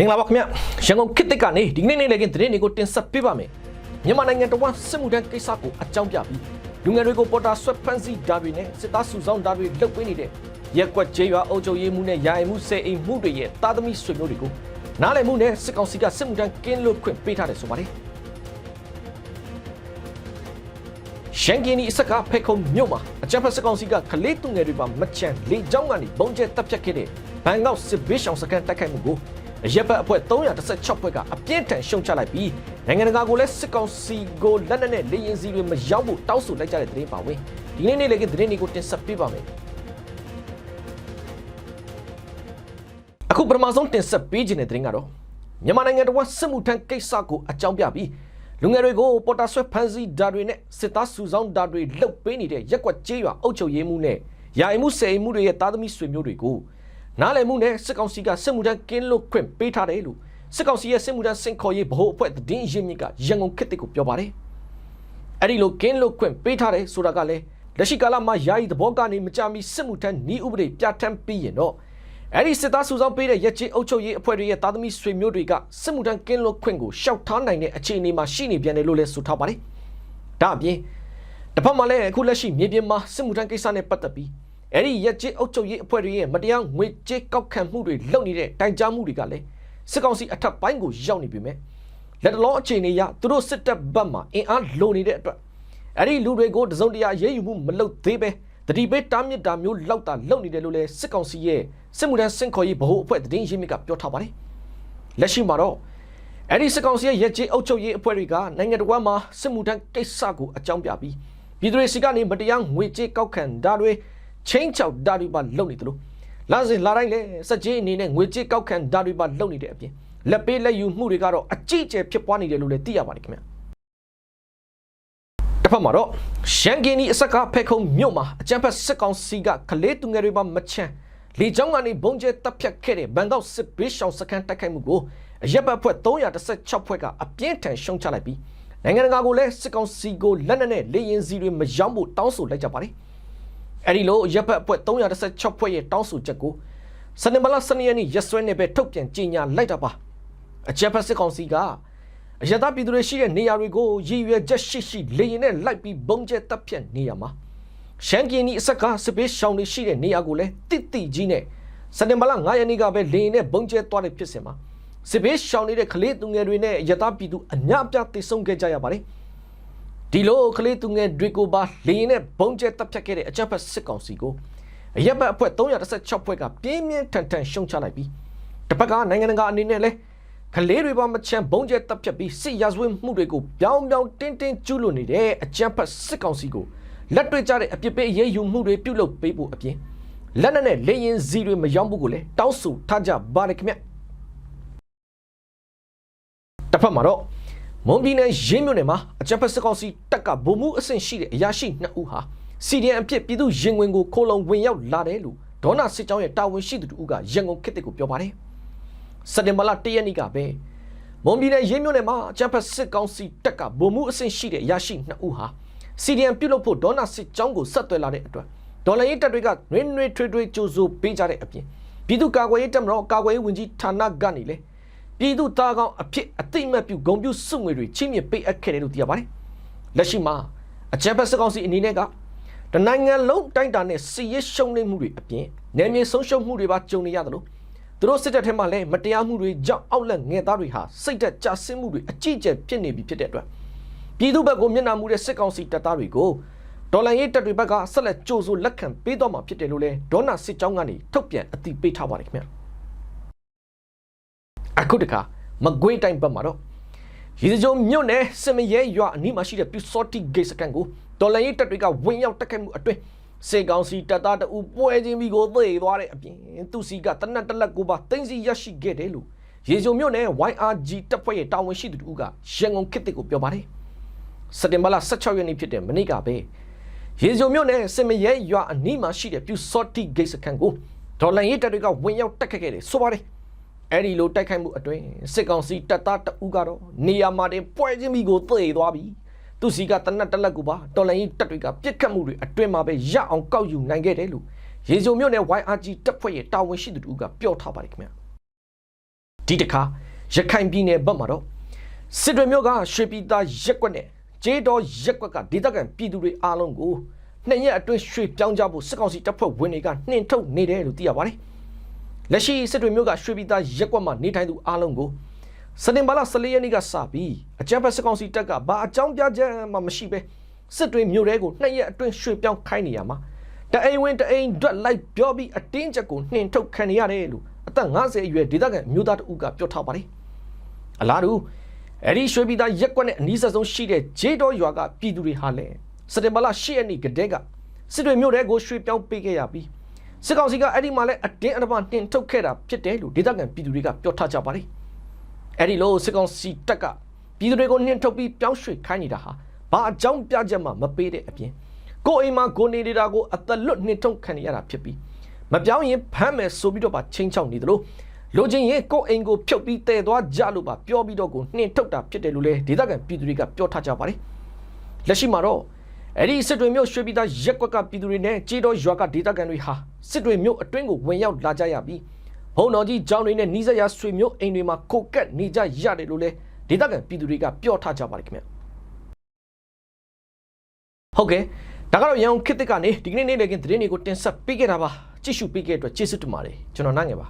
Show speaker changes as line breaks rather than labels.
မင်္ဂလာပါခင်ဗျရန်ကုန်ခေတ်သစ်ကနေဒီကနေ့နေ့လည်းကင်းသတင်းတွေကိုတင်ဆက်ပေးပါမယ်မြန်မာနိုင်ငံတော်ဝန်စစ်မှုထမ်းကိစ္စကိုအကြောင်းပြပြီးလူငယ်တွေကိုပေါ်တာဆွဲဖမ်းဆီးဓာတ်တွေနဲ့စစ်သားစုဆောင်ဓာတ်တွေလှုပ်ပေးနေတဲ့ရက်ကွက်ကျေးရွာအုပ်ချုပ်ရေးမှုနဲ့ယာယီမှုစေအိမ်မှုတွေရဲ့တာသမီဆွေမျိုးတွေကိုနားလည်မှုနဲ့စစ်ကောင်စီကစစ်မှုထမ်းကင်းလွတ်ခွင့်ပေးထားတယ်ဆိုပါတယ်ရှန်ကီနီအစကဖက်ခုံမြို့မှာအကြမ်းဖက်စစ်ကောင်စီကခလေးသူငယ်တွေပါမချန်လေကြောင်းကနေဘုံကျဲတပ်ဖြတ်ခဲ့တဲ့ဘန်ကောက်စစ်ဘေးရှောင်စခန်းတိုက်ခိုက်မှုကို ရပ်ဘက်အဖွဲ့316ဖွဲ့ကအပြင်းထန်ရှုံချလိုက်ပြီးနိုင်ငံတကာကိုလည်းစစ်ကောင်စီကိုလက်နက်နဲ့လေရင်စီတွေမရောက်ဖို့တောင်းဆိုလိုက်ကြတဲ့သတင်းပါဝင်ဒီနေ့နေ့လည်းကသတင်းတွေကိုတင်ဆက်ပေးပါမယ်အခုပထမဆုံးတင်ဆက်ပေးခြင်းတဲ့သတင်းကတော့မြန်မာနိုင်ငံတော်စစ်မှုထမ်းကိစ္စကိုအကြောင်းပြပြီးလူငယ်တွေကိုပေါ်တာဆွဲဖမ်းဆီးဓာတ်တွေနဲ့စစ်သားစုဆောင်းဓာတ်တွေလှုပ်ပေးနေတဲ့ရက်ကွက်ကျေးရွာအုပ်ချုပ်ရေးမှုနဲ့ယာယီမှုစေအိမ်မှုတွေရဲ့သားသမီးဆွေမျိုးတွေကို နားလည်မှုနဲ့စစ်ကောင်စီကစစ်မှုထမ်းကင်းလွတ်ခွင့်ပေးထားတယ်လို့စစ်ကောင်စီရဲ့စစ်မှုထမ်းစင်ခေါ်ရေးဗဟိုအဖွဲ့သတင်းရင်းမြစ်ကရန်ကုန်ခေတ်တစ်ကိုပြောပါတယ်အဲ့ဒီလိုကင်းလွတ်ခွင့်ပေးထားတယ်ဆိုတာကလည်းလက်ရှိကာလမှာယာယီသဘောကနေမကြမီစစ်မှုထမ်းဤဥပဒေပြဋ္ဌာန်းပြီးရင်တော့အဲ့ဒီစစ်သားစုဆောင်ပေးတဲ့ရက်ကြီးအုပ်ချုပ်ရေးအဖွဲ့တွေရဲ့သားသမီးဆွေမျိုးတွေကစစ်မှုထမ်းကင်းလွတ်ခွင့်ကိုရှောက်ထားနိုင်တဲ့အခြေအနေမှာရှိနေပြန်တယ်လို့လည်းဆိုထားပါတယ်။ဒါအပြင်တစ်ဖက်မှာလည်းအခုလက်ရှိမြေပြင်မှာစစ်မှုထမ်းကိစ္စနဲ့ပတ်သက်ပြီး အဲ့ဒီရက်ကြီးအုပ်ချုပ်ရေးအဖွဲ့တွေရဲ့မတရားငွေကြေးကောက်ခံမှုတွေလုပ်နေတဲ့တိုင်ကြားမှုတွေကလည်းစစ်ကောင်စီအထက်ပိုင်းကိုရောက်နေပြီမဲ့လက်တလုံးအခြေအနေအရသူတို့စစ်တပ်ဘက်မှာအင်အားလိုနေတဲ့အတွက်အဲ့ဒီလူတွေကိုတစုံတရာရေးယူမှုမလုပ်သေးပဲတတိပေးတားမြစ်တာမျိုးလောက်တာလုပ်နေတယ်လို့လည်းစစ်ကောင်စီရဲ့စစ်မှုထမ်းစင်ခေါ်ရေးဗဟိုအဖွဲ့သတင်းရင်းမြစ်ကပြောထားပါတယ်လက်ရှိမှာတော့အဲ့ဒီစစ်ကောင်စီရဲ့ရက်ကျေးအုပ်ချုပ်ရေးအဖွဲ့တွေကနိုင်ငံတော်မှာစစ်မှုထမ်းကိစ္စကိုအကြောင်းပြပြီးပြည်သူတွေစီကနေမတရားငွေကြေးကောက်ခံတာတွေ ချင်းချောက်တာတွေပါလုပ်နေတယ်လို့လာစဉ်လာတိုင်းလဲစက်ကြီးအနေနဲ့ငွေကြေးကောက်ခံတာတွေပါလုပ်နေတဲ့အပြင်လက်ပေးလက်ယူမှုတွေကတော့အကြီးအကျယ်ဖြစ်ပွားနေတယ်လို့လည်းသိရပါတယ်ခင်ဗျာတစ်ဖက်မှာတော့ရှန်ကီနီအစက်ကဖက်ခုံမြို့မှာအကြမ်းဖက်စစ်ကောင်စီကကလေးသူငယ်တွေပါမချမ်းလေကြောင်းကနေဘုံကျဲတပ်ဖြတ်ခဲ့တဲ့ဘန်ကောက်စစ်ဘေးရှောင်စခန်းတိုက်ခိုက်မှုကိုအရက်ဘက်ဖွဲ့316ဖွဲ့ကအပြင်းထန်ရှုံချလိုက်ပြီးနိုင်ငံတကာကိုလည်းစစ်ကောင်စီကိုလက်နက်နဲ့လေရင်စီတွေမရောက်ဖို့တောင်းဆိုလိုက်ကြပါတယ်။ အဲဒီလိုရက်ဘက်အဖွဲ့316ဖွဲ့ရဲ့တောင်းဆိုချက်ကိုစနေမလာစနေရက်နေ့ရက်စွဲနဲ့ပဲထုတ်ပြန်ကြေညာလိုက်တာပါ။အရက်ဘက်စစ်ကောင်စီကအရသာပြည်သူတွေရှိတဲ့နေရာတွေကိုရည်ရွယ်ချက်ရှိရှိလေရင်နဲ့လိုက်ပြီးဘုံကျဲတပ်ဖြတ်နေရမှာရှန်ကီနီအဆက်ကစပေးရှောင်းတွေရှိတဲ့နေရာကိုလည်းတိတိကြီးနဲ့စနေမလာ9ရက်နေ့ကပဲလေရင်နဲ့ဘုံကျဲသွားတဲ့ဖြစ်စဉ်မှာစပေးရှောင်းနေတဲ့ကလေးသူငယ်တွေနဲ့ရသာပြည်သူအများအပြားတိတ်ဆုံးခဲ့ကြရပါတယ် ဒီလိုကလေးသူငယ်တွေကိုပါလေရင်နဲ့ဘုံကျဲတပ်ဖြတ်ခဲ့တဲ့အကြမ်းဖက်စစ်ကောင်စီကိုအရက်ဘက်အဖွဲ့316ဖွဲ့ကပြင်းပြင်းထန်ထန်ရှုံချလိုက်ပြီးတစ်ဖက်ကနိုင်ငံတကာအနေနဲ့လည်းကလေးတွေပါမချမ်းဘုံကျဲတပ်ဖြတ်ပြီးစစ်ရာဇဝတ်မှုတွေကိုပြောင်းပြောင်းတင်းတင်းကျူးလွန်နေတဲ့အကြမ်းဖက်စစ်ကောင်စီကိုလက်တွေ့ကြတဲ့အပြစ်ပေးအရေးယူမှုတွေပြုလုပ်ပေးဖို့အပြင်လက်နက်နဲ့လေရင်စီတွေမယောင်းဖို့ကိုလည်းတောင်းဆိုထားကြပါတယ်ခင်ဗျတစ်ဖက်မှာတော့ မွန်ပြည်နယ်ရင်းမြို့နယ်မှာအကြမ်းဖက်စစ်ကောင်စီတပ်ကဗိုလ်မှူးအဆင့်ရှိတဲ့အရာရှိ2ဦးဟာစီဒီအမ်အဖြစ်ပြည်သူရင်ဝင်ကိုခိုးလုံဝင်ရောက်လာတယ်လို့ဒေါနာစစ်ကြောင်းရဲ့တာဝန်ရှိသူတို့ကရန်ကုန်ခေတ်တစ်ကိုပြောပါတယ်စက်တင်ဘာလ1ရက်နေ့ကပဲမွန်ပြည်နယ်ရင်းမြို့နယ်မှာအကြမ်းဖက်စစ်ကောင်စီတပ်ကဗိုလ်မှူးအဆင့်ရှိတဲ့အရာရှိ2ဦးဟာစီဒီအမ်ပြုတ်လို့ဖို့ဒေါနာစစ်ကြောင်းကိုဆက်သွယ်လာတဲ့အတွက်ဒေါ်လာရေးတပ်တွေကနွေးနွေးထွေးထွေးကြိုးစိုးပေးကြတဲ့အပြင်ပြည်သူ့ကာကွယ်ရေးတပ်မတော်ကာကွယ်ရေးဝန်ကြီးဌာနကနေလေ ပြည်သူသားကောင်အဖြစ်အသိအမှတ်ပြုဂုဏ်ပြုစုငွေတွေချင်းမြင့်ပေးအပ်ခဲ့တယ်လို့သိရပါတယ်လက်ရှိမှာအကြမ်းဖက်စစ်ကောင်စီအနေနဲ့ကတနိုင်ငံလုံးတိုက်တာနဲ့စီရေးရှုံနေမှုတွေအပြင်နယ်မြေဆုံးရှုံးမှုတွေပါကြုံနေရတယ်လို့သူတို့စစ်တပ်ထဲမှာလည်းမတရားမှုတွေကြောင့်အောက်လက်ငယ်သားတွေဟာစိတ်သက်ကြဆင်းမှုတွေအကြီးအကျယ်ဖြစ်နေပြီဖြစ်တဲ့အတွက်ပြည်သူဘက်ကိုမျက်နှာမူတဲ့စစ်ကောင်စီတပ်သားတွေကိုဒေါ်လာရေးတပ်တွေဘက်ကဆက်လက်ကြိုးစိုးလက်ခံပေးတော့မှာဖြစ်တယ်လို့လည်းဒေါနာစစ်ကြောင်းကနေထုတ်ပြန်အသိပေးထားပါတယ်ခင်ဗျာ အခုတခါမကွေးတိုင်းဘက်မှာတော့ရေစကြိုမြို့နယ်စမရဲရွာအနီးမှာရှိတဲ့ပြူစောတိဂိတ်စကန်ကိုဒေါ်လာရေးတပ်တွေကဝင်ရောက်တက်ခိုက်မှုအတွင်းစေကောင်စီတပ်သားတအူပွဲချင်းပြီးကိုသေသွားတဲ့အပြင်သူစီကတနက်တလက်ကိုပါတင်းစီရရှိခဲ့တယ်လို့ရေစကြိုမြို့နယ် YRG တပ်ဖွဲ့ရဲ့တာဝန်ရှိသူတို့ကရန်ကုန်ခေတ်တစ်ကိုပြောပါတယ်စက်တင်ဘာလ16ရက်နေ့ဖြစ်တဲ့မနေ့ကပဲရေစကြိုမြို့နယ်စမရဲရွာအနီးမှာရှိတဲ့ပြူစောတိဂိတ်စကန်ကိုဒေါ်လာရေးတပ်တွေကဝင်ရောက်တက်ခတ်ခဲ့တယ်ဆိုပါတယ် အဲ့ဒီလိုတိုက်ခိုက်မှုအတွင်းစစ်ကောင်စီတပ်သားတအူးကတော့နေရာမှာတင်ပွဲချင်းပြီးကိုသေသွားပြီသူစီကတနက်တလက်ကိုပါတော်လိုင်းတပ်တွေကပြစ်ခတ်မှုတွေအတွင်းမှာပဲရအောင်ကောက်ယူနိုင်ခဲ့တယ်လို့ရေစုံမြို့နယ် YRG တပ်ဖွဲ့ရဲ့တာဝန်ရှိသူတို့ကပြောထားပါတယ်ခင်ဗျာဒဒီတစ်ခါရခိုင်ပြည်နယ်ဘက်မှာတော့စစ်တွေမျိုးကရွှေပြည်သားရက်ကွက်နဲ့ကျေးတော်ရက်ကွက်ကဒေသခံပြည်သူတွေအားလုံးကိုနှစ်ရက်အတွင်းရွှေပြောင်းကြဖို့စစ်ကောင်စီတပ်ဖွဲ့ဝင်တွေကနှင်ထုတ်နေတယ်လို့သိရပါတယ်။ လက်ရှိစစ်တွေမျိုးကရွှေပြည်သားရက်ကွက်မှာနေထိုင်သူအားလုံးကိုစတင်ဘာလ14ရက်နေ့ကစပြီးအကြမ်းဖက်စစ်ကောင်စီတပ်ကဘာအကြောင်းပြချက်မှမရှိပဲစစ်တွေမျိုးတွေကိုနှစ်ရက်အတွင်းရွှေပြောင်းခိုင်းနေရမှာတအိမ်ဝင်တအိမ်တွက်လိုက်ပြောပြီးအတင်းချက်ကိုနှင်ထုတ်ခံနေရတယ်လို့အသက်50အရွယ်ဒေသခံမျိုးသားတဦးကပြောထားပါတယ်။အလားတူအဲ့ဒီရွှေပြည်သားရက်ကွက်နဲ့အနီးဆက်ဆုံးရှိတဲ့ဂျေတော်ရွာကပြည်သူတွေဟာလည်းစက်တင်ဘာလ10ရက်နေ့ကတည်းကစစ်တွေမြို့ထဲကိုရွှေပြောင်းပေးခဲ့ရပြီး စစ်ကောင်စီကအဲ့ဒီမှာလည်းအတင်းအဓမ္မနှင်ထုတ်ခဲ့တာဖြစ်တယ်လို့ဒေသခံပြည်သူတွေကပြောထားကြပါတယ်။အဲ့ဒီလိုစစ်ကောင်စီတပ်ကပြည်သူတွေကိုနှင်ထုတ်ပြီးပြောင်းရွှေ့ခိုင်းနေတာဟာဘာအကြောင်းပြချက်မှမပေးတဲ့အပြင်ကိုယ်အိမ်မှာကိုနေနေတာကိုအသက်လွတ်နှင်ထုတ်ခံရတာဖြစ်ပြီးမပြောင်းရင်ဖမ်းမယ်ဆိုပြီးတော့ပါချင်းချောက်နေသလိုလိုချင်ရင်ကိုယ်အိမ်ကိုဖြုတ်ပြီးတည်သွားကြလို့ပါပြောပြီးတော့ကိုနှင်ထုတ်တာဖြစ်တယ်လို့လည်းဒေသခံပြည်သူတွေကပြောထားကြပါတယ်လက်ရှိမှာတော့ အဲ့ဒီစစ်တွေမျိုးရွှေပြည်သားရက်ကွက်ကပြည်သူတွေနဲ့ကြေးတော်ရွာကဒေသခံတွေဟာစစ်တွေမျိုးအတွင်းကိုဝင်ရောက်လာကြရပြီးဘုံတော်ကြီးကျောင်းတွေနဲ့နီးစပ်ရာဆွေမျိုးအိမ်တွေမှာကိုကက်နေကြရတယ်လို့လည်းဒေသခံပြည်သူတွေကပြောထားကြပါတယ်ခင်ဗျဟုတ်ကဲ့ဒါကတော့ရန်ကုန်ခေတ်သစ်ကနေဒီကနေ့နေ့လည်ခင်းသတင်းတွေကိုတင်ဆက်ပေးခဲ့တာပါကြည့်ရှုပေးခဲ့တဲ့အတွက်ကျေးဇူးတင်ပါတယ်ကျွန်တော်နိုင်ငယ်ပါ